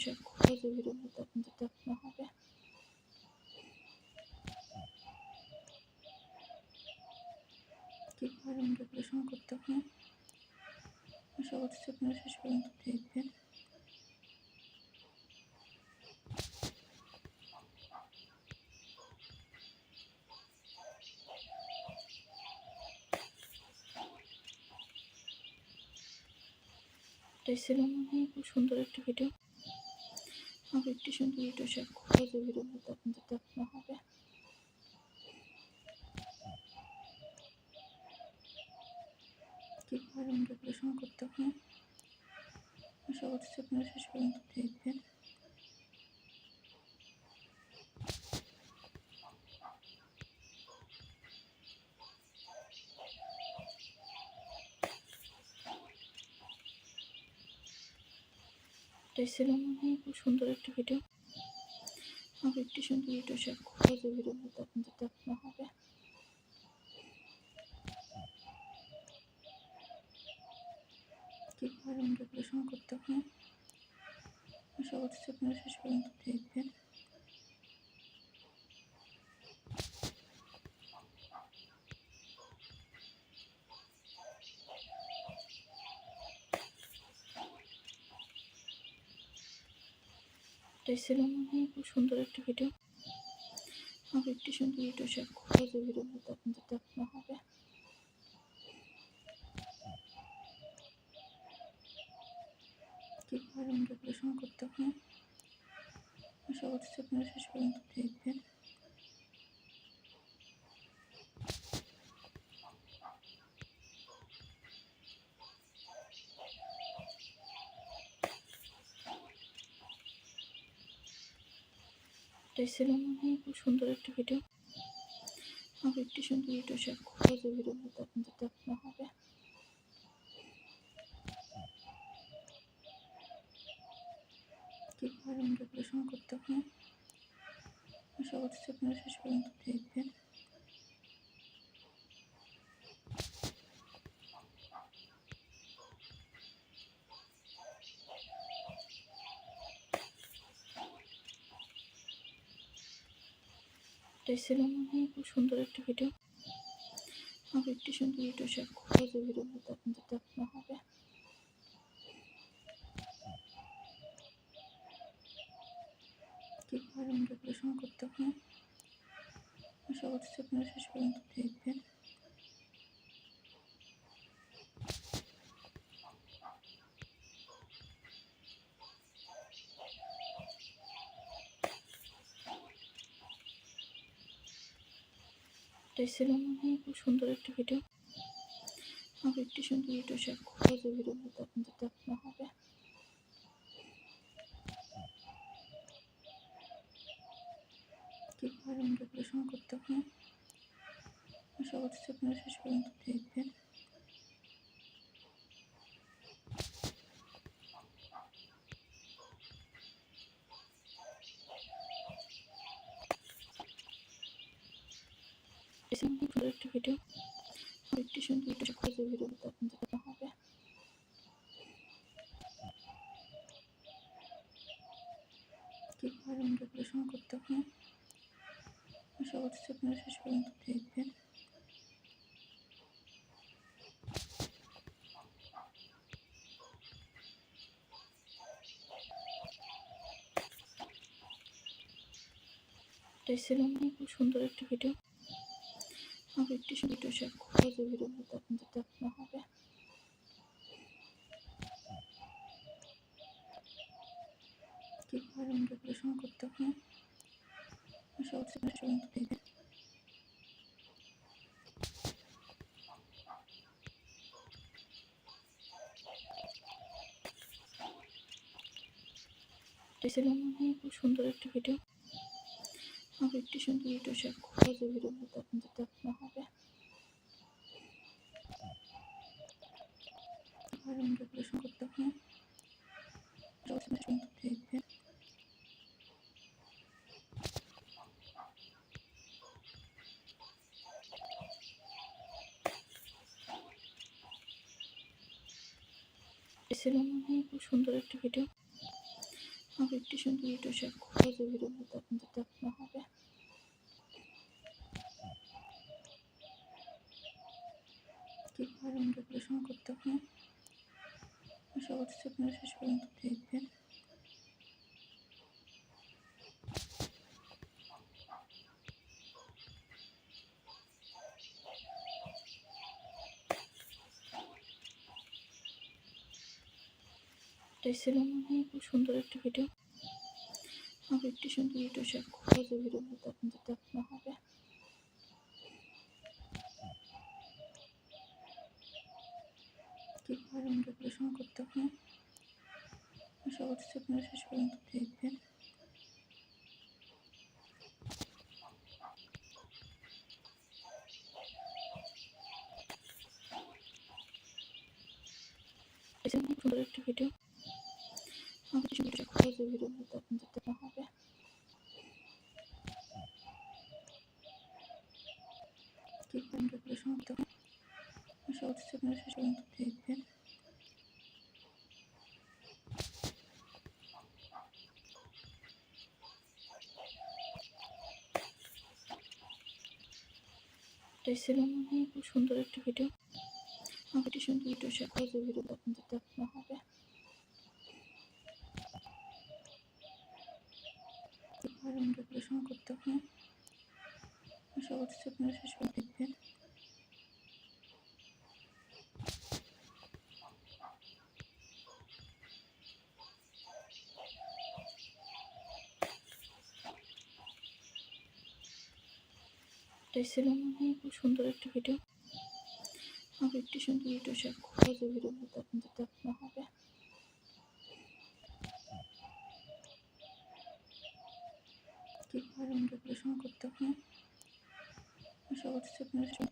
ভিডিওগুলোতে আপনাদের দেখানো হবে। কীভাবে ডেকোরেশন করতে হয় আশা করছি আপনারা শেষ পর্যন্ত দেখবেন। এটাই খুব সুন্দর একটা ভিডিও আরও একটি সুন্দর একটু শেয়ার করে যে ভিডিওগুলোতে আপনাদের দেখানো হবে কীভাবে আমরা ডেকোরেশন করতে হয় আশা করছি আপনারা শেষ পর্যন্ত দেখবেন। এটাই মনে হয়, খুব সুন্দর একটা ভিডিও আর একটি সুন্দর ভিডিও শেয়ার করব, যে আপনাদের দেখানো হবে। কীভাবে আমরা করতে হয় আশা করছি আপনারা শেষ পর্যন্ত দেখবেন। এটাই ছিল মনে হয়, খুব সুন্দর একটা ভিডিও আর একটি সুন্দর ভিডিও শেয়ার করব, যে ভিডিওগুলোতে আপনাদের দেখানো হবে। কীভাবে রুম ডেকোরেশন করতে হয়, আশা করছি আপনারা শেষ পর্যন্ত দেখবেন। এটাই আমি খুব সুন্দর একটা ভিডিও আর একটি সুন্দর ভিডিও শেয়ার করব, যে ভিডিওগুলোতে আপনাদের দেখানো হবে। কীভাবে ডেকোরেশন করতে হয়, আশা করছি আপনারা শেষ পর্যন্ত দেখবেন। এটাই আমি খুব সুন্দর একটা ভিডিও আর একটি সুন্দর ভিডিও শেয়ার করব যে ভিডিওগুলোতে আপনাদের দেখানো হবে। কীভাবে ডেকোরেশন করতে হয়, আশা করছি আপনারা শেষ পর্যন্ত দেখবেন। এটাই আমি খুব সুন্দর একটা ভিডিও আর একটি সুন্দর ভিডিও শেয়ার করব যে ভিডিওগুলোতে আপনাদের দেখানো হবে কীভাবে রুম ডেকোরেশন করতে হয় আশা করছি আপনারা শেষ পর্যন্ত দেখবেন এসে খুব সুন্দর একটা ভিডিও আর একটি সুন্দর ভিডিও করে যে ভিডিওগুলো হবে কীভাবে ডেকোরেশন করতে হয় আশা করছি আপনারা শেষ পর্যন্ত দেখবেন এটাই খুব সুন্দর একটা ভিডিও আরও একটি ভিডিও শেয়ার করে যে দেখানো হবে। কীভাবে ডেকোরেশন করতে হয় মনে হয় খুব সুন্দর একটা ভিডিও আরও একটি সুন্দর ভিডিও শেয়ার করে যে ভিডিওগুলোতে আপনাদের দেখানো হবে রুম করতে হয় মনে হয় খুব সুন্দর একটা ভিডিও হবে একটি সুন্দর ভিডিও শেয়ার করব যে ভিডিওগুলোতে আপনাদের হবে কীভাবে করতে হয় আশা করছি আপনারা শেষ পর্যন্ত দেখবেন। ছিল খুব সুন্দর একটা ভিডিও হবে একটি সুন্দর ভিডিও শেয়ার করব যে ভিডিওগুলোতে আপনাদের দেখানো হবে। কীভাবে ডেকোরেশন করতে হয় আশা করছি আপনারা শেষ পর্যন্ত দেখবেন। একটা ভিডিও আমি কিছু ভিডিও আপনাদের দেখানো হবে। কীভাবে করতে করছি আপনারা শেষ পর্যন্ত দেখবেন খুব সুন্দর একটা ভিডিও আমাকে সুন্দর ভিডিও শেয়ার করব যে ভিডিওটা আপনাদের দেখানো হবে রং ডেকোরেশন করতে হয় আশা করছি আপনারা শেষ দেখবেন এটাই ছিল খুব সুন্দর একটা ভিডিও আমাকে একটি সুন্দর ভিডিও শেয়ার করব, যে ভিডিওগুলোতে আপনাদের দেখানো হবে। কীভাবে রং ডেকোরেশন করতে হয়। আশা করছি আপনারা সব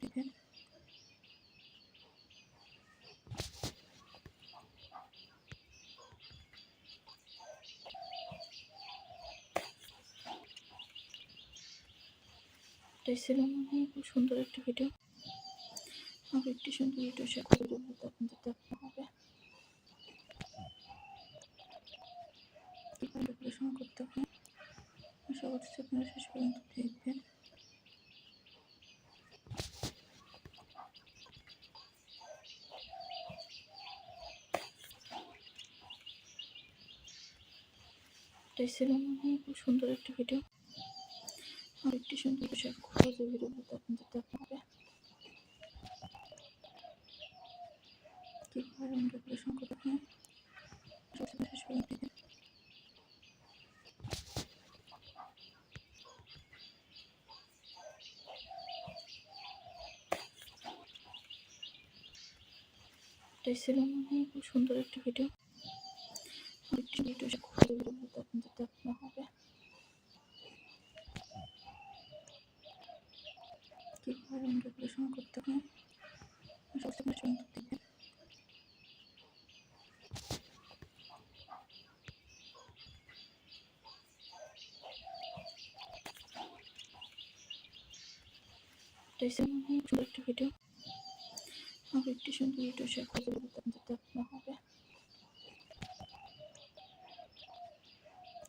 এটাই ছিল মনে খুব সুন্দর একটা ভিডিও আমাকে একটি সুন্দর ভিডিও শেয়ার করে ভিডিওগুলোতে আপনাদের দেখানো হবে। ডেকোরেশন করতে হয় আশা করছি আপনারা শেষ পর্যন্ত দেখবেন। এটাই ছিল মনে খুব সুন্দর একটা ভিডিও আর একটি সুন্দর শেয়ার করব যে ভিডিওগুলোতে আপনাদের দেখানো হবে কীভাবে আপনারা এটাই ছিল খুব সুন্দর একটা ভিডিও ভিডিও যে ভিডিওগুলোতে আপনাদের দেখানো হবে কীভাবে রং ডেকোরেশন করতে হয় আপনারা মনে হয় খুব সুন্দর ভিডিও আমাকে একটি সুন্দর ভিডিও শেয়ার করে ভিডিওতে আপনাদের দেখানো হবে।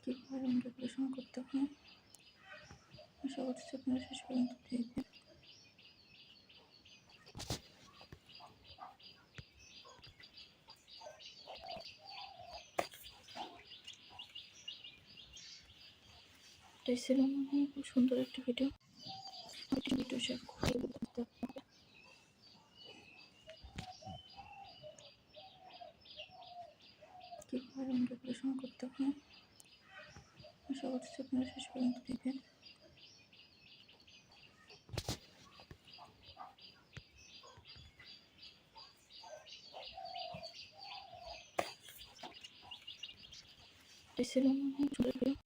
কীভাবে ডেকোরেশন করতে হয় আপনারা শেষ পর্যন্ত দেখবেন। এটাই ছিল মনে খুব সুন্দর একটা ভিডিও ভিডিও শেয়ার করে ভিডিওতে হবে কীভাবে রং ডেকোরেশন করতে হয় শেষ পর্যন্ত দেখবেন। ছিল মনে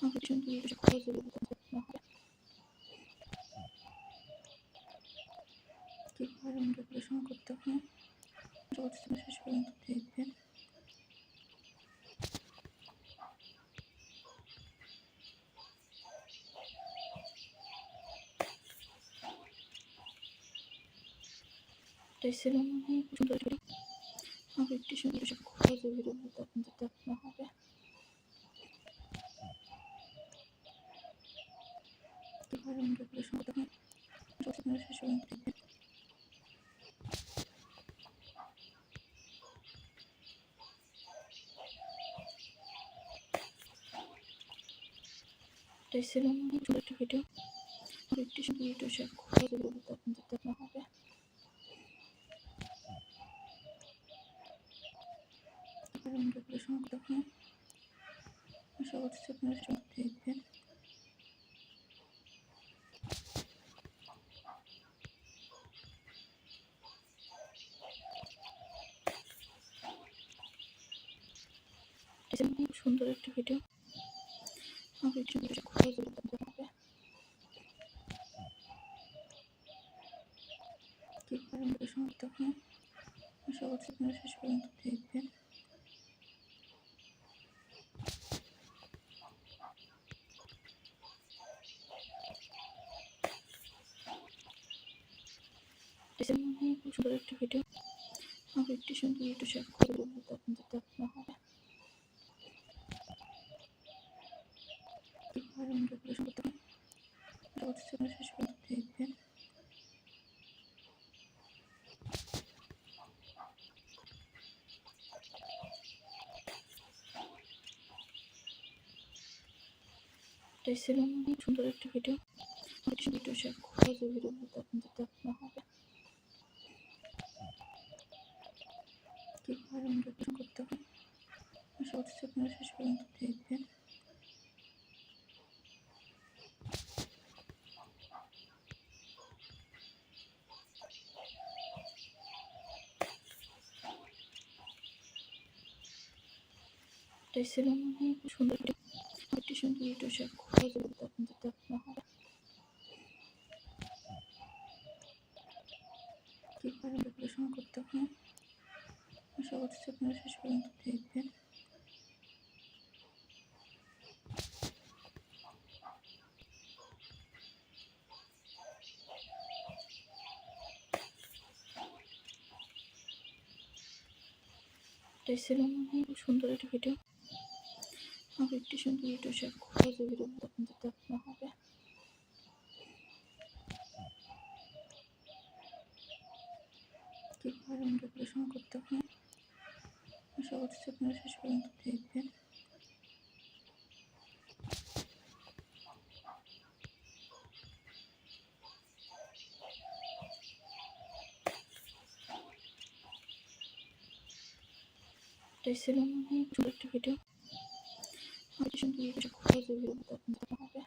হয় সুন্দর ভিডিও আমাকে সুন্দর ভিডিও করে যে ভিডিওতে দেখানো হবে কীভাবে রং ডেকোরেশন করতে হয় আশা করছি আপনারা শেষ পর্যন্ত দেখবেন এটাই ছিল মনে হয় খুব সুন্দর ভিডিও আমাকে একটি সুন্দর শেয়ার করব যে ভিডিওগুলোতে আপনাদের দেখানো হবে কীভাবে আমরা পড়াশোনা করতে হয় সবসময় শেষ পর্যন্ত দেখবেন এটাই ছিল আমার ছোট একটা ভিডিও একটি ভিডিও শেয়ার করে দেবো আপনাদের দেখা হবে কীভাবে আমরা পড়াশোনা করতে হয় আশা করছি আপনারা সব দেখবেন এটা খুব সুন্দর একটা ভিডিও আর একটু ভিডিও খুবই গুরুত্বপূর্ণ হবে কীভাবে আমরা হয় আশা করছি আপনারা শেষ পর্যন্ত দেখবেন। খুব সুন্দর একটা ভিডিও আর একটি সুন্দর ভিডিও শেয়ার করে দেবো আপনাদের দেখা হবে কীভাবে আমরা আপনারা শেষ পর্যন্ত দেখবেন। ছিল সুন্দর একটা ভিডিও ভিডিও শেয়ার করে যে আপনাদের দেখা হবে। কীভাবে আমরা করতে হয় আশা আপনারা শেষ পর্যন্ত দেখবেন। সুন্দর যেগুলো আপনাদের দেখা হবে। কীভাবে আমরা করতে হয় আশা করছি আপনারা শেষ পর্যন্ত দেখবেন। এটাই খুব সুন্দর একটা ভিডিও আর একটি সুন্দর ভিডিও শেয়ার করে আপনাদের হবে। কীভাবে আমরা পড়াশোনা করতে হয় আশা করছি আপনারা শেষ পর্যন্ত দেখবেন। ছিল খুব সুন্দর একটা ভিডিও আর একটি সুন্দর ভিডিও দেখা হবে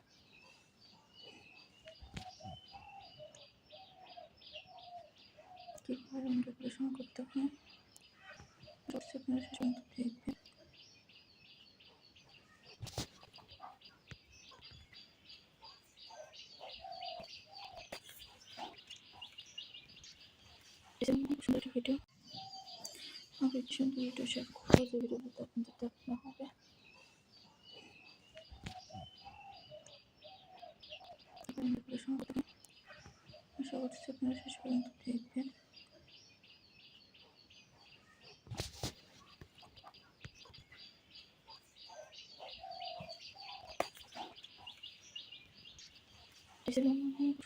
ভিডিও ভিডিও শেয়ার করে। যে দেখা হবে কীভাবে আমরা পড়াশোনা করতে হয় আশা করছি আপনারা শেষ পর্যন্ত দেখবেন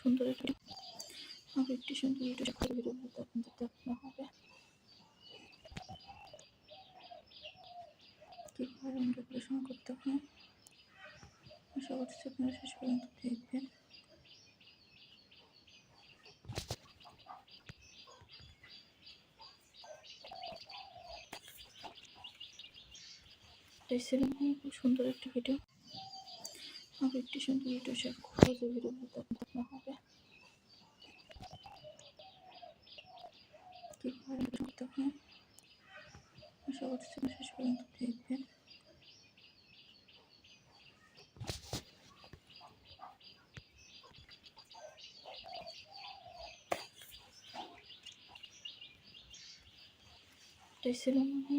সুন্দর একটা একটি সুন্দর ভিডিও করে ভিডিওগুলো আপনাদের হবে। কীভাবে করতে আশা আপনারা শেষ পর্যন্ত দেখবেন। খুব সুন্দর একটা ভিডিও আর একটি সুন্দর ভিডিও করে যে ভিডিওগুলো হবে শেষ পর্যন্ত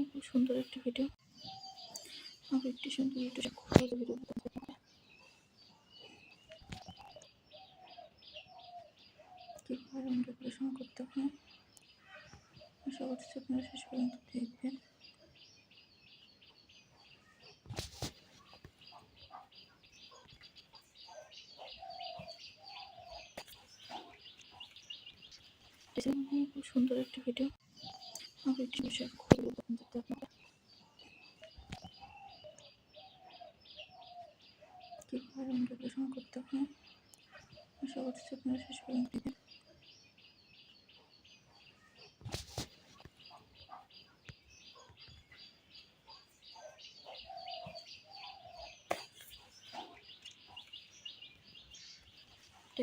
খুব সুন্দর একটা ভিডিও আর একটি সুন্দর ভিডিও শেয়ার করে তো হ্যাঁ। আশা করছি আপনারা শেষ পর্যন্ত দেখবেন। খুব সুন্দর একটা ভিডিও আমি একটু শেয়ার করব আপনারা কীভাবে রং করতে হয় আশা করছি আপনারা শেষ পর্যন্ত দেখবেন।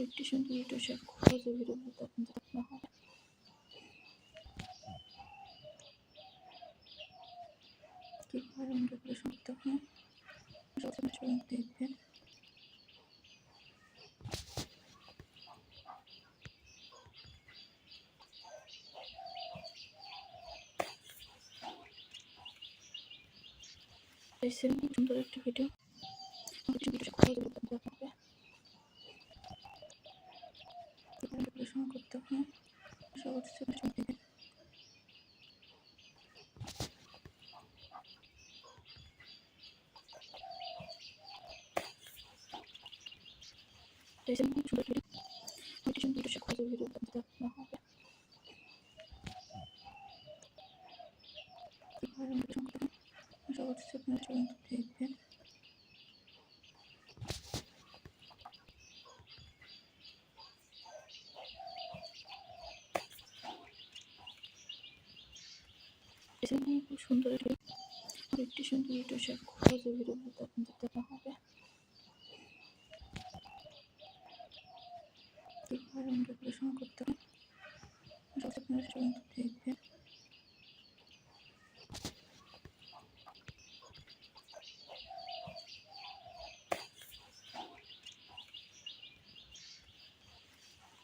একটু সুন্দর ভিডিও শেয়ার দেবো ভিডিওটা আপনাদের দেখানো হবে কীভাবে রং ডেকোরেশন হয় দেখবেন সুন্দর একটা ভিডিও হবে করতে হয় আশা করছি সুন্দর ভিডিও ভিডিও করে ভিডিও আপনাদের দেখানো হবে কীভাবে ডেকোরেশন করতে হয় আশা করছি আপনারা সবাই দেখবেন এটা খুব সুন্দর একটা আর একটি ভিডিও শেয়ার করে দেবো ভিডিওটা হবে। করতে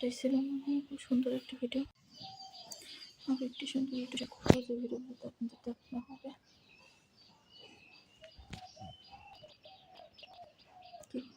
এটাই ছিল খুব সুন্দর একটা ভিডিও আমি একটি সুন্দর ভিডিও ভিডিওটা আপনাদের দেখানো হবে।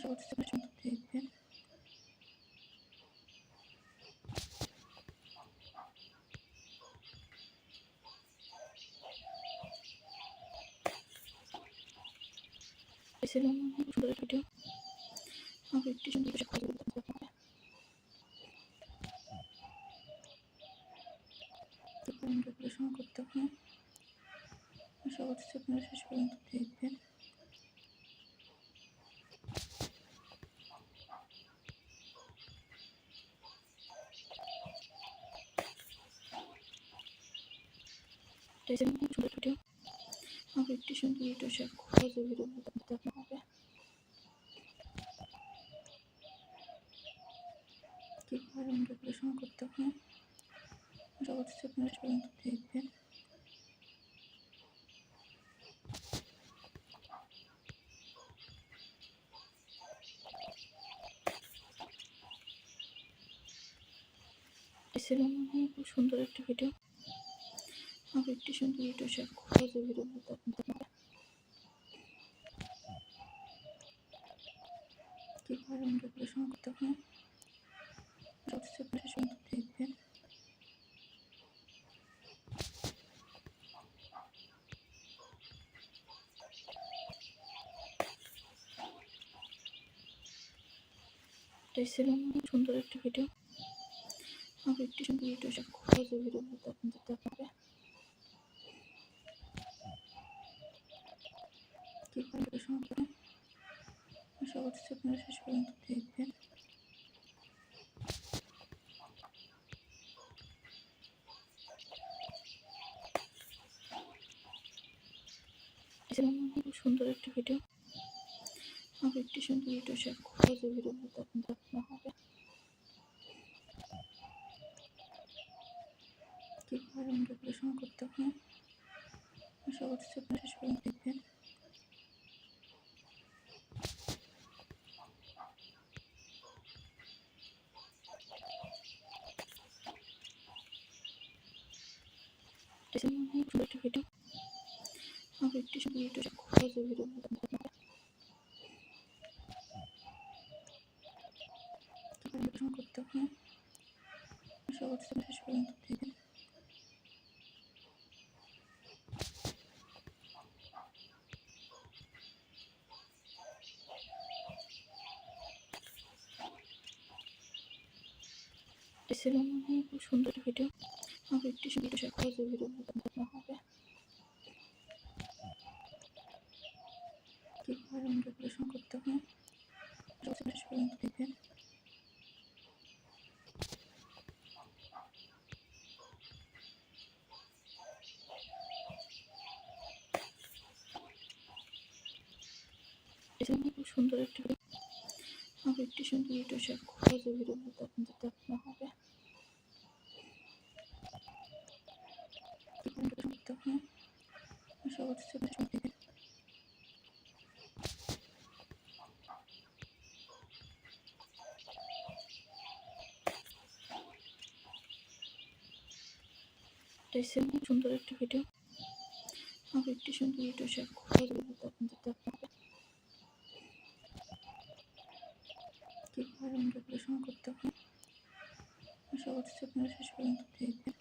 আশা করছি আপনারা সুন্দর দেখবেন এই ছিল খুব সুন্দর ভিডিও আমি একটু সুন্দর শেয়ার করে দেবো আপনাদের হবে কীভাবে রং ডেকোরেশন করতে হয় আশা করছি আপনারা শেষ পর্যন্ত দেখবেন এটাই ছিল খুব সুন্দর ভিডিও। আমি একটু সুন্দর ভিডিও শেয়ার করে দেবো ভিডিওটা আপনাদের হবে। কীভাবে ডেকোরেশন করতে হয় দেখবেন। খুব সুন্দর একটা ভিডিও আমি একটু সুন্দর ভিডিও শেয়ার করে দেবো ভিডিওটা আপনাদের হবে কীভাবে রং ডেকোরেশন করতে হয়? করছি দেখবেন। সুন্দর একটা ভিডিও আমি একটু সুন্দর ভিডিও শেয়ার করে দেবো ভিডিওটা আপনাদের দেখা হবে কীভাবে ডেকোরেশন করে আশা করছি আপনারা শেষ পর্যন্ত দেখবেন এছাড়া খুব সুন্দর একটা ভিডিও আমি একটি সুন্দর ভিডিও শেয়ার করব যে ভিডিওগুলোতে আপনাদের আপনার হবে কীভাবে ডেকোরেশন করতে হয় আশা করছি আপনারা শেষ পর্যন্ত দেখবেন। করতে হয় আপনারা শেষ পর্যন্ত দেখবেন। ছিল খুব সুন্দর ভিডিও আমি একটি সুন্দর শেয়ার করব যে ভিডিওগুলো আপনাদের হবে কীভাবে রঙ ডেকোরেশন করতে হয় আশা করছি শেষ পর্যন্ত দেখবেন এছাড়া খুব সুন্দর একটা ভিডিও আমি একটি সুন্দর ভিডিও শেয়ার করব যে ভিডিওগুলোতে আপনাদের আপনার হবে কীভাবে ডেকোরেশন করতে হয় আশা করছি আপনারা সবাই দেখবেন এটাই খুব সুন্দর একটা ভিডিও আমি একটি সুন্দর ভিডিও শেয়ার করে দেবো আপনাদের আপনার হবে। কীভাবে করতে হয় আশা করছি আপনারা শেষ পর্যন্ত দেখবেন।